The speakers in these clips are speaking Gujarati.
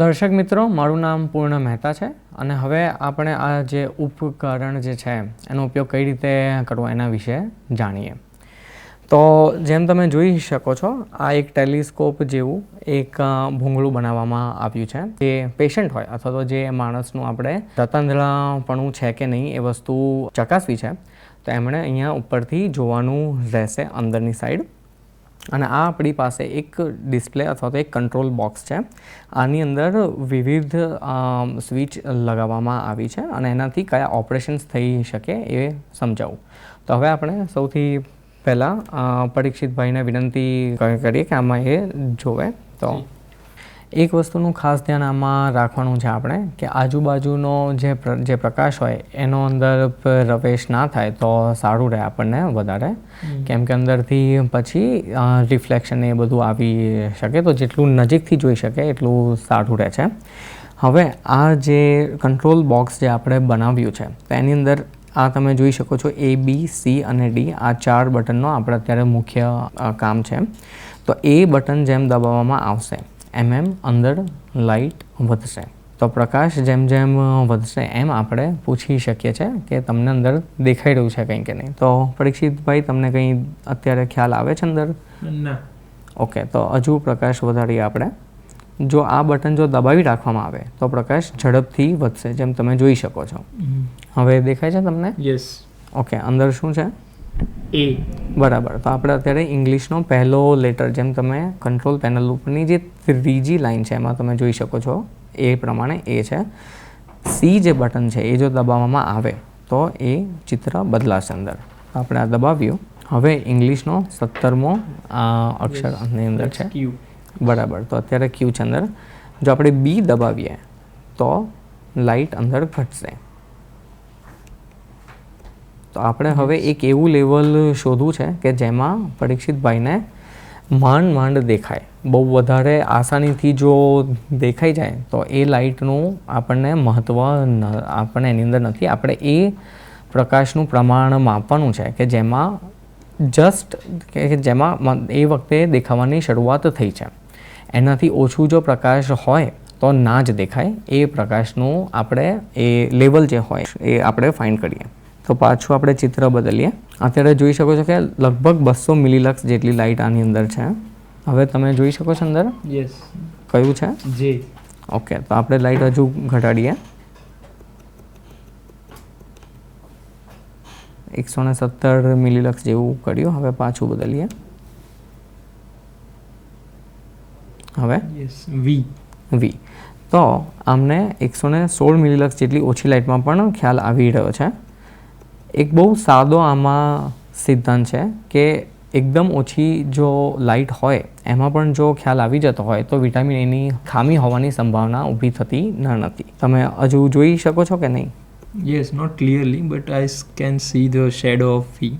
દર્શક મિત્રો, મારું નામ પૂર્ણ મહેતા છે અને હવે આપણે આ જે ઉપકરણ જે છે, એનો ઉપયોગ કઈ રીતે કરવો એના વિશે જાણીએ. તો જેમ તમે જોઈ શકો છો, આ એક ટેલિસ્કોપ જેવું એક ભૂંગળું બનાવવામાં આવ્યું છે. જે પેશન્ટ હોય અથવા તો જે માણસનું આપણે રતંધળાપણું છે કે નહીં એ વસ્તુ ચકાસવી છે, તો એમણે અહીંયા ઉપરથી જોવાનું રહેશે અંદરની સાઈડ. અને આ આપણી પાસે એક ડિસ્પ્લે અથવા તો એક કંટ્રોલ બોક્સ છે. આની અંદર વિવિધ સ્વિચ લગાવવામાં આવી છે અને એનાથી કયા ઓપરેશન્સ થઈ શકે એ સમજાવું. તો હવે આપણે સૌથી પહેલાં પરીક્ષિતભાઈને વિનંતી કરીએ કે આમાં એ જોવે. તો એક વસ્તુનું ખાસ ધ્યાન આમાં રાખવાનું છે આપણે કે આજુબાજુનો જે જે પ્રકાશ હોય એનો અંદર પ્રવેશ ના થાય તો સારું રહે આપણને વધારે. કેમ કે અંદરથી પછી રિફ્લેક્શન એ બધું આવી શકે તો જેટલું નજીકથી જોઈ શકે એટલું સારું રહે છે. હવે આ જે કંટ્રોલ બોક્સ જે આપણે બનાવ્યું છે તો એની અંદર આ તમે જોઈ શકો છો એ બી સી અને ડી આ ચાર બટનનો આપણે અત્યારે મુખ્ય કામ છે. તો એ બટન જેમ દબાવવામાં આવશે એમ એમ અંદર લાઇટ વધશે. તો પ્રકાશ જેમ જેમ વધશે એમ આપણે પૂછી શકીએ છીએ કે તમને અંદર દેખાઈ રહ્યું છે કંઈ કે નહીં. તો પરીક્ષિતભાઈ તમને કંઈ અત્યારે ખ્યાલ આવે છે અંદર? ના. ઓકે તો હજુ પ્રકાશ વધારીએ આપણે. જો આ બટન જો દબાવી રાખવામાં આવે તો પ્રકાશ ઝડપથી વધશે જેમ તમે જોઈ શકો છો. હવે દેખાય છે તમને? યસ ઓકે અંદર શું છે? એ. બરાબર. તો આપણે અત્યારે ઇંગ્લિશનો પહેલો લેટર જેમ તમે કંટ્રોલ પેનલ ઉપરની જે ત્રીજી લાઇન છે એમાં તમે જોઈ શકો છો એ પ્રમાણે એ છે. સી જે બટન છે એ જો દબાવવામાં આવે તો એ ચિત્ર બદલાશે અંદર. આપણે આ દબાવ્યું. હવે ઇંગ્લિશનો સત્તરમો અક્ષર આની અંદર છે. બરાબર. તો અત્યારે ક્યુ છે અંદર. જો આપણે બી દબાવીએ તો લાઇટ અંદર ઘટશે. તો આપણે હવે એક એવું લેવલ શોધવું છે કે જેમાં પરીક્ષિતભાઈને માંડ માંડ દેખાય. બહુ વધારે આસાનીથી જો દેખાઈ જાય, તો એ લાઇટનું આપણને મહત્ત્વ ન, આપણને એની અંદર નથી. આપણે એ પ્રકાશનું પ્રમાણ માપવાનું છે કે જેમાં જસ્ટ કે જેમાં એ વખતે દેખાવાની શરૂઆત થઈ છે. એનાથી ઓછું જો પ્રકાશ હોય, તો ના જ દેખાય. એ પ્રકાશનું આપણે, એ લેવલ જે હોય, એ આપણે ફાઇન્ડ કરીએ. તો પાછું આપણે ચિત્ર બદલીએ. અત્યારે જોઈ શકો છો કે લગભગ બસો મિલીલક્સ જેટલી લાઇટ આની અંદર છે. હવે તમે જોઈ શકો છો અંદર? યસ કયું છે? જે ઓકે તો આપણે લાઇટ હજુ ઘટાડીએ. એકસો ને સત્તર મિલીલક્સ જેવું કર્યું. હવે પાછું બદલીએ. હવે? વી વી તો આમને એકસો ને સોળ મિલીલક્સ જેટલી ઓછી લાઇટમાં પણ ખ્યાલ આવી રહ્યો છે. એક બહુ સાદો આમાં સિદ્ધાંત છે કે એકદમ ઓછી જો લાઇટ હોય એમાં પણ જો ખ્યાલ આવી જતો હોય તો વિટામિન એની ખામી હોવાની સંભાવના ઊભી થતી ન નથી. તમે હજુ જોઈ શકો છો કે નહીં? Yes not clearly but I can see the shadow of fee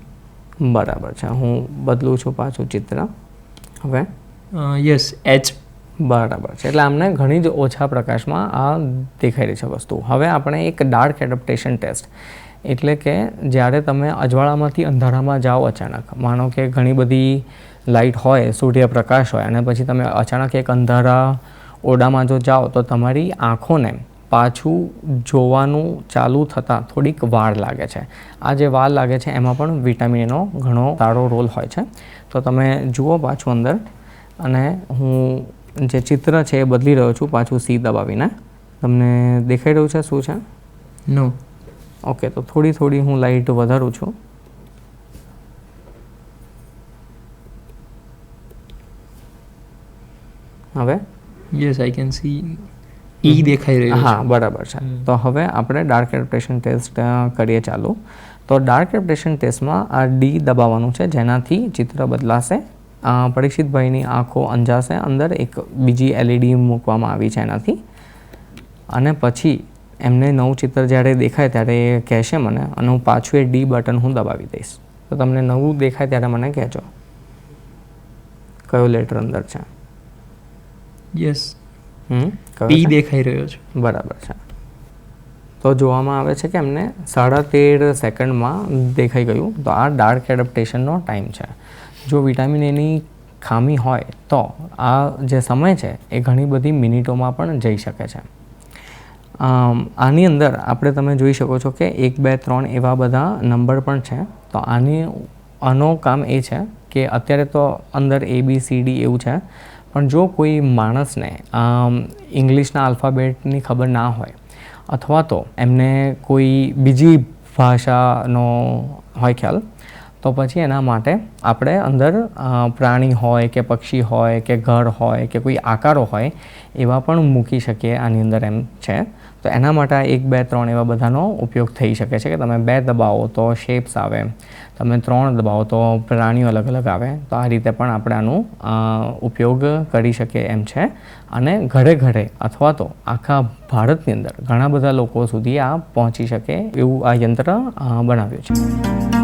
બરાબર છે. હું બદલું છું પાછું ચિત્ર. હવે? યસ એચ બરાબર છે. એટલે આમને ઘણી જ ઓછા પ્રકાશમાં આ દેખાઈ રહી છે વસ્તુ. હવે આપણે એક ડાર્ક એડપ્ટેશન ટેસ્ટ એટલે કે જ્યારે તમે અજવાળામાંથી અંધારામાં જાઓ અચાનક, માનો કે ઘણી બધી લાઇટ હોય, સૂર્યપ્રકાશ હોય, અને પછી તમે અચાનક એક અંધારા ઓરડામાં જો જાઓ, તો તમારી આંખોને પાછું જોવાનું ચાલુ થતાં થોડીક વાર લાગે છે. આ જે વાર લાગે છે, એમાં પણ વિટામિન એનો ઘણો સારો રોલ હોય છે. તો તમે જુઓ પાછું અંદર, અને હું જે ચિત્ર છે એ બદલી રહ્યો છું, પાછું સી દબાવીને. તમને દેખાઈ રહ્યું છે, શું છે? નો ઓકે તો થોડી થોડી હું લાઇટ વધારું છું. હવે? યસ આઈ કેન સી ઈ દેખાઈ રહ્યું હા બરાબર છે. તો હવે આપણે ડાર્ક એડપ્ટેશન ટેસ્ટ કરીએ ચાલુ. તો ડાર્ક એડપ્ટેશન ટેસ્ટમાં આ ડી દબાવવાનું છે જેનાથી ચિત્ર બદલાશે પરીક્ષિતભાઈની આંખો અંજાશે અંદર એક બીજી એલઈડી મૂકવામાં આવી છે એનાથી. અને પછી એમને નવું ચિત્ર જ્યારે દેખાય ત્યારે એ કહેશે મને અને હું પાછું એ ડી બટન હું દબાવી દઈશ. તો તમને નવું દેખાય ત્યારે મને કહેજો. કયો લેટર અંદર છે? યસ હમ? પી દેખાઈ રહ્યો છે. બરાબર છે. તો જોવામાં આવે છે કે એમને સાડા તેર સેકન્ડમાં દેખાઈ ગયું. તો આ ડાર્ક એડપ્ટેશનનો ટાઈમ છે. જો વિટામિન એની ખામી હોય તો આ જે સમય છે એ ઘણી બધી મિનિટોમાં પણ જઈ શકે છે. આની અંદર આપણે તમે જોઈ શકો છો કે એક, બે, ત્રણ એવા બધા નંબર પણ છે. તો આની, આનો કામ એ છે કે અત્યારે તો અંદર એ બી સી ડી એવું છે. પણ જો કોઈ માણસને ઇંગ્લિશના આલ્ફાબેટની ખબર ના હોય, અથવા તો એમને કોઈ બીજી ભાષાનો હોય ખ્યાલ તો પછી એના માટે આપણે અંદર પ્રાણી હોય કે પક્ષી હોય કે ઘર હોય કે કોઈ આકારો હોય એવા પણ મૂકી શકીએ આની અંદર એમ છે. તો એના માટે એક, બે, ત્રણ એવા બધાનો ઉપયોગ થઈ શકે છે કે તમે બે દબાવો તો શેપ્સ આવે, તમે ત્રણ દબાવો તો પ્રાણીઓ અલગ અલગ આવે. તો આ રીતે પણ આપણે આનું ઉપયોગ કરી શકીએ એમ છે. અને ઘરે ઘરે અથવા તો આખા ભારતની અંદર ઘણા બધા લોકો સુધી આ પહોંચી શકે એવું આ યંત્ર બનાવ્યું છે.